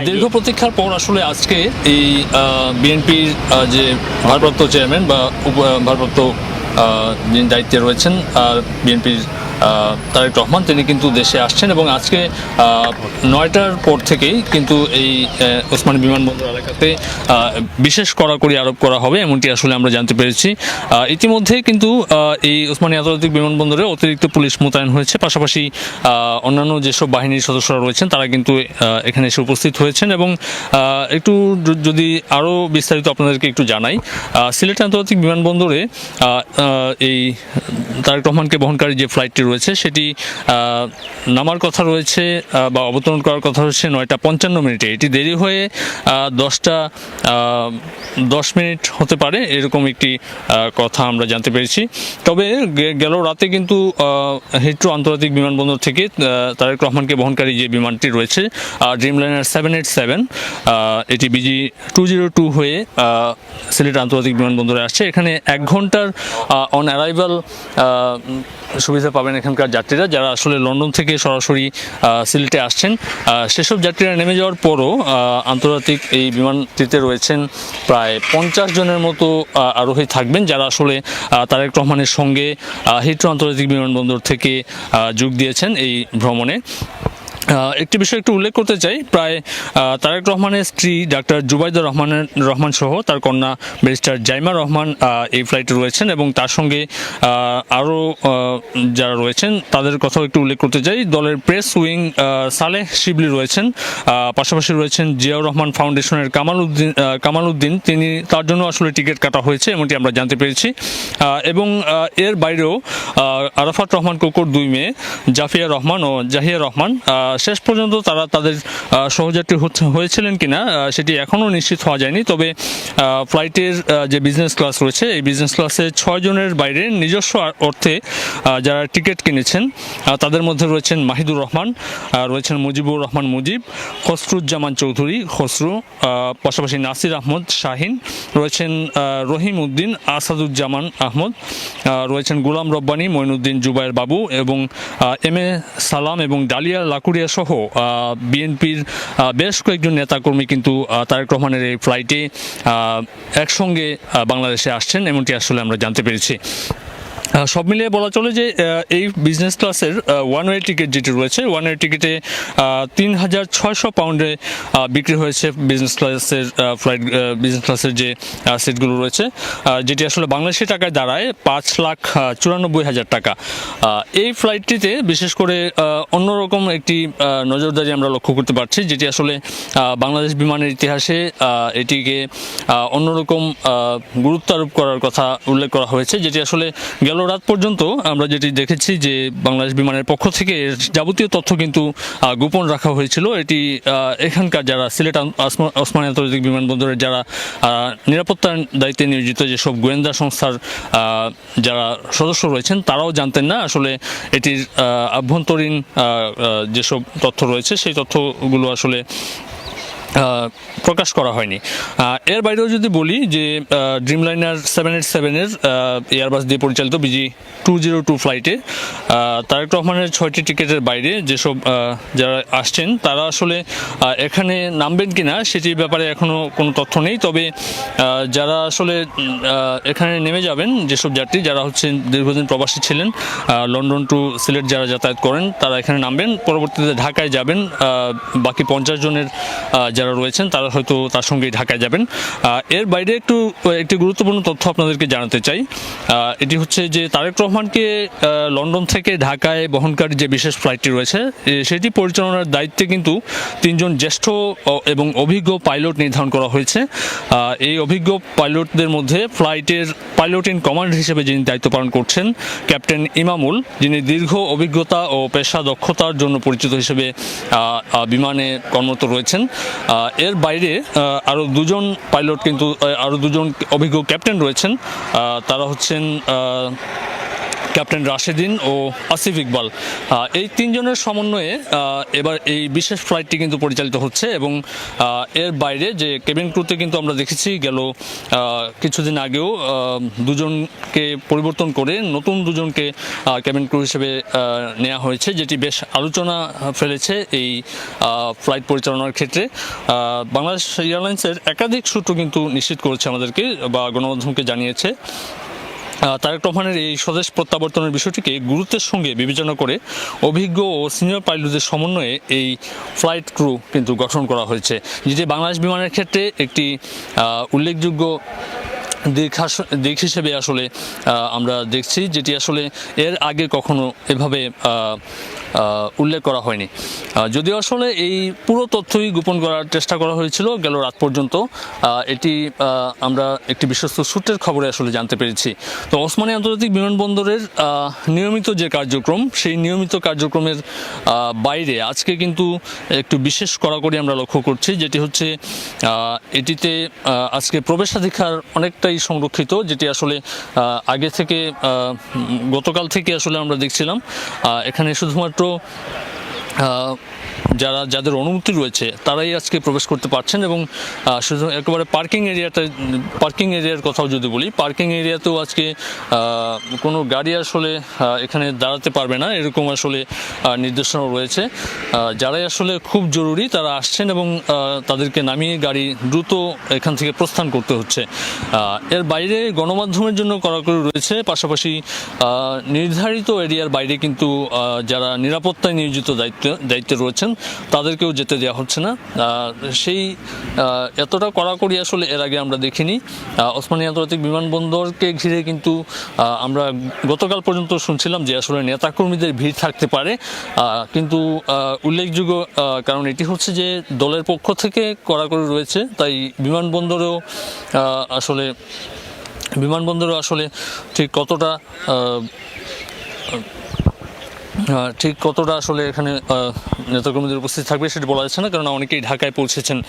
দীর্ঘ প্রতীক্ষার পর আসলে আজকে এই বিএনপির যে ভারপ্রাপ্ত চেয়ারম্যান বা ভারপ্রাপ্ত যিনি দায়িত্বে রয়েছেন বিএনপির তারেক রহমান, তিনি কিন্তু দেশে আসছেন এবং আজকে নয়টার পর থেকেই কিন্তু এই ওসমানী বিমানবন্দর এলাকাতে বিশেষ কড়াকড়ি আরোপ করা হবে, এমনটি আসলে আমরা জানতে পেরেছি। ইতিমধ্যে কিন্তু এই ওসমানী আন্তর্জাতিক বিমানবন্দরে অতিরিক্ত পুলিশ মোতায়েন হয়েছে। পাশাপাশি অন্যান্য যেসব বাহিনীর সদস্যরা রয়েছেন, তারা কিন্তু এখানে এসে উপস্থিত হয়েছেন এবং একটু যদি আরও বিস্তারিত আপনাদেরকে একটু জানাই সিলেট আন্তর্জাতিক বিমানবন্দরে এই তারেক রহমানকে বহনকারী যে ফ্লাইটটি রয়েছে, সেটি নামার কথা রয়েছে বা অবতরণ করার কথা রয়েছে নয়টা পঞ্চান্ন মিনিটে। এটি দেরি হয়ে দশটা দশ মিনিট হতে পারে, এরকম একটি কথা আমরা জানতে পেরেছি। তবে গেল রাতে কিন্তু হিট্রো আন্তর্জাতিক বিমানবন্দর থেকে তারেক রহমানকে বহনকারী যে বিমানটি রয়েছে dream Dreamliner seven eight seven এটি বিজি টু জিরো টু হয়ে সিলেট আন্তর্জাতিক বিমানবন্দরে আসছে। এখানে এক ঘণ্টার অন অ্যারাইভাল সুবিধা পাবেন এখানকার যাত্রীরা যারা আসলে লন্ডন থেকে সরাসরি সিলেটে আসছেন সেসব যাত্রীরা নেমে যাওয়ার পরও আন্তর্জাতিক এই বিমানটিতে রয়েছেন প্রায় পঞ্চাশ জনের মতো আরোহী থাকবেন, যারা আসলে তারেক রহমানের সঙ্গে হিট্রো আন্তর্জাতিক বিমানবন্দর থেকে যোগ দিয়েছেন এই ভ্রমণে। একটি বিষয় একটু উল্লেখ করতে চাই। প্রায় তারেক রহমানের স্ত্রী ডাক্তার জুবাইদুর রহমানের, রহমান সহ তার কন্যা ব্যারিস্টার জাইমা রহমান এই ফ্লাইটে রয়েছেন এবং তার সঙ্গে আরও যারা রয়েছেন তাদের কথাও একটু উল্লেখ করতে চাই। দলের প্রেস উইং সালেহ শিবলি রয়েছেন পাশাপাশি রয়েছেন জিয়াউর রহমান ফাউন্ডেশনের কামাল উদ্দিন কামাল উদ্দিন তিনি, তার জন্য আসলে টিকিট কাটা হয়েছে, এমনটি আমরা জানতে পেরেছি। এবং এর বাইরেও আরাফাত রহমান কোকর দুই মেয়ে, জাফিয়া রহমান ও জাহিয়া রহমান শেষ পর্যন্ত তারা তাদের সহযাত্রী হয়েছিলেন কিনা সেটি এখনও নিশ্চিত হওয়া যায়নি। তবে ফ্লাইটের যে বিজনেস ক্লাস রয়েছে এই বিজনেস ক্লাসে ছয় জনের বাইরে নিজস্ব অর্থে যারা টিকিট কিনেছেন তাদের মধ্যে রয়েছেন মাহিদুর রহমান রয়েছেন মুজিবুর রহমান মুজিব খসরুজ্জামান চৌধুরী খসরু পাশাপাশি নাসির আহমদ শাহিন রয়েছেন রহিম উদ্দিন আসাদুজ্জামান আহমদ আহ, রয়েছেন গুলাম রব্বানি মঈনুদ্দিন জুবাইর বাবু এবং এম এ সালাম এবং ডালিয়া লাকুরিয়া সহ বিএনপির বেশ কয়েকজন নেতাকর্মী কিন্তু তারেক রহমানের এই ফ্লাইটে একসঙ্গে বাংলাদেশে আসছেন, এমনটি আসলে আমরা জানতে পেরেছি। সব মিলিয়ে বলা চলে যে এই বিজনেস ক্লাসের ওয়ান ওয়ে টিকিট যেটি রয়েছে ওয়ান ওয়ে টিকিটে তিন হাজার ছয়শো পাউন্ডে বিক্রি হয়েছে বিজনেস ক্লাসের ফ্লাইট বিজনেস ক্লাসের যে সিটগুলো রয়েছে যেটি আসলে বাংলাদেশি টাকায় দাঁড়ায় পাঁচ লাখ চুরানব্বই হাজার টাকা। এই ফ্লাইটটিতে বিশেষ করে অন্যরকম একটি নজরদারি আমরা লক্ষ্য করতে পারছি, যেটি আসলে বাংলাদেশ বিমানের ইতিহাসে এটিকে অন্যরকম গুরুত্ব আরোপ করার কথা উল্লেখ করা হয়েছে, যেটি আসলে গেল রাত পর্যন্ত আমরা যেটি দেখেছি যে বাংলাদেশ বিমানের পক্ষ থেকে যাবতীয় তথ্য কিন্তু গোপন রাখা হয়েছিল। এটি এখানকার যারা সিলেট ওসমানী আন্তর্জাতিক বিমানবন্দরের যারা নিরাপত্তার দায়িত্বে নিয়োজিত যেসব গোয়েন্দা সংস্থার যারা সদস্য রয়েছেন, তারাও জানতেন না আসলে এটির আভ্যন্তরীণ যেসব তথ্য রয়েছে, সেই তথ্যগুলো আসলে প্রকাশ করা হয়নি। এর বাইরেও যদি বলি যে ড্রিমলাইনার সেভেন এইট সেভেনের এয়ারবাস দিয়ে পরিচালিত বিজি টু জিরো টু ফ্লাইটে তারেক রহমানের ছয়টি টিকিটের বাইরে যেসব যারা আসছেন, তারা আসলে এখানে নামবেন কিনা সেটির ব্যাপারে এখনও কোনো তথ্য নেই। তবে যারা আসলে এখানে নেমে যাবেন, যেসব যাত্রী যারা হচ্ছে দীর্ঘদিন প্রবাসী ছিলেন লন্ডন টু সিলেট যারা যাতায়াত করেন, তারা এখানে নামবেন। পরবর্তীতে ঢাকায় যাবেন বাকি পঞ্চাশ জনের যারা রয়েছেন, তারা হয়তো তার সঙ্গেই ঢাকায় যাবেন। এর বাইরে একটু, একটি গুরুত্বপূর্ণ তথ্য আপনাদেরকে জানাতে চাই। এটি হচ্ছে যে তারেক রহমানকে লন্ডন থেকে ঢাকায় বহনকারী যে বিশেষ ফ্লাইটটি রয়েছে সেটি পরিচালনার দায়িত্বে কিন্তু তিনজন জ্যেষ্ঠ এবং অভিজ্ঞ পাইলট নির্ধারণ করা হয়েছে। এই অভিজ্ঞ পাইলটদের মধ্যে ফ্লাইটের পাইলট ইন কমান্ড হিসেবে যিনি দায়িত্ব পালন করছেন, ক্যাপ্টেন ইমামুল, যিনি দীর্ঘ অভিজ্ঞতা ও পেশা দক্ষতার জন্য পরিচিত হিসেবে বিমানে কর্মরত রয়েছেন। এর বাইরে আরও দুজন পাইলট কিন্তু আরও দুজন অভিজ্ঞ ক্যাপ্টেন রয়েছেন। তারা হচ্ছেন ক্যাপ্টেন রাশেদিন ও আসিফ ইকবাল। এই তিনজনের সমন্বয়ে এবার এই বিশেষ ফ্লাইটটি কিন্তু পরিচালিত হচ্ছে এবং এর বাইরে যে কেবিন ক্রুতে কিন্তু আমরা দেখেছি গেল কিছুদিন আগেও দুজনকে পরিবর্তন করে নতুন দুজনকে কেবিন ক্রু হিসেবে নেওয়া হয়েছে, যেটি বেশ আলোচনা ফেলেছে এই ফ্লাইট পরিচালনার ক্ষেত্রে। বাংলাদেশ এয়ারলাইন্সের একাধিক সূত্র কিন্তু নিশ্চিত করেছে আমাদেরকে বা গণমাধ্যমকে জানিয়েছে। তারেক রহমানের এই স্বদেশ প্রত্যাবর্তনের বিষয়টিকে গুরুত্বের সঙ্গে বিবেচনা করে অভিজ্ঞ ও সিনিয়র পাইলটদের সমন্বয়ে এই ফ্লাইট ক্রু কিন্তু গঠন করা হয়েছে। যেটি বাংলাদেশ বিমানের ক্ষেত্রে একটি উল্লেখযোগ্য দিক হাস- দিক হিসেবে আসলে আমরা দেখছি যেটি আসলে এর আগে কখনো এভাবে উল্লেখ করা হয়নি। যদিও আসলে এই পুরো তথ্যই গোপন করার চেষ্টা করা হয়েছিল গেল রাত পর্যন্ত। এটি আমরা একটি বিশ্বস্ত সূত্রের খবরে আসলে জানতে পেরেছি। তো ওসমানী আন্তর্জাতিক বিমানবন্দরের নিয়মিত যে কার্যক্রম, সেই নিয়মিত কার্যক্রমের বাইরে আজকে কিন্তু একটু বিশেষ কড়াকড়ি আমরা লক্ষ্য করছি, যেটি হচ্ছে এটিতে আজকে প্রবেশাধিকার অনেকটাই সংরক্ষিত, যেটি আসলে আগে থেকে গতকাল থেকে আসলে আমরা দেখছিলাম। এখানে শুধুমাত্র আহ, যারা, যাদের অনুমতি রয়েছে, তারাই আজকে প্রবেশ করতে পারছেন এবং শুধু একেবারে পার্কিং এরিয়াটা পার্কিং এরিয়ার কথাও যদি বলি, পার্কিং এরিয়াতেও আজকে কোনো গাড়ি আসলে এখানে দাঁড়াতে পারবে না, এরকম আসলে নির্দেশনা রয়েছে। যারাই আসলে খুব জরুরি, তারা আসছেন এবং তাদেরকে নামিয়ে গাড়ি দ্রুত এখান থেকে প্রস্থান করতে হচ্ছে। এর বাইরে গণমাধ্যমের জন্য কড়াকড়ি রয়েছে, পাশাপাশি নির্ধারিত এরিয়ার বাইরে কিন্তু যারা নিরাপত্তায় নিয়োজিত দায়িত্ব দায়িত্বে রয়েছেন, তাদেরকেও যেতে দেওয়া হচ্ছে না। সেই এতটা কড়াকড়ি আসলে এর আগে আমরা দেখিনি। ওসমানী আন্তর্জাতিক বিমানবন্দরকে ঘিরে কিন্তু আমরা গতকাল পর্যন্ত শুনছিলাম যে আসলে নেতাকর্মীদের ভিড় থাকতে পারে। কিন্তু উল্লেখযোগ্য কারণ এটি হচ্ছে যে দলের পক্ষ থেকে কড়াকড়ি রয়েছে, তাই বিমানবন্দরেও আসলে, বিমানবন্দরও আসলে ঠিক কতটা ঠিক কতটা আসলে এখানে নেতাকর্মীদের উপস্থিত থাকবে সেটা বলা যাচ্ছে না কারণ অনেকেই ঢাকায় পৌঁছেছেন।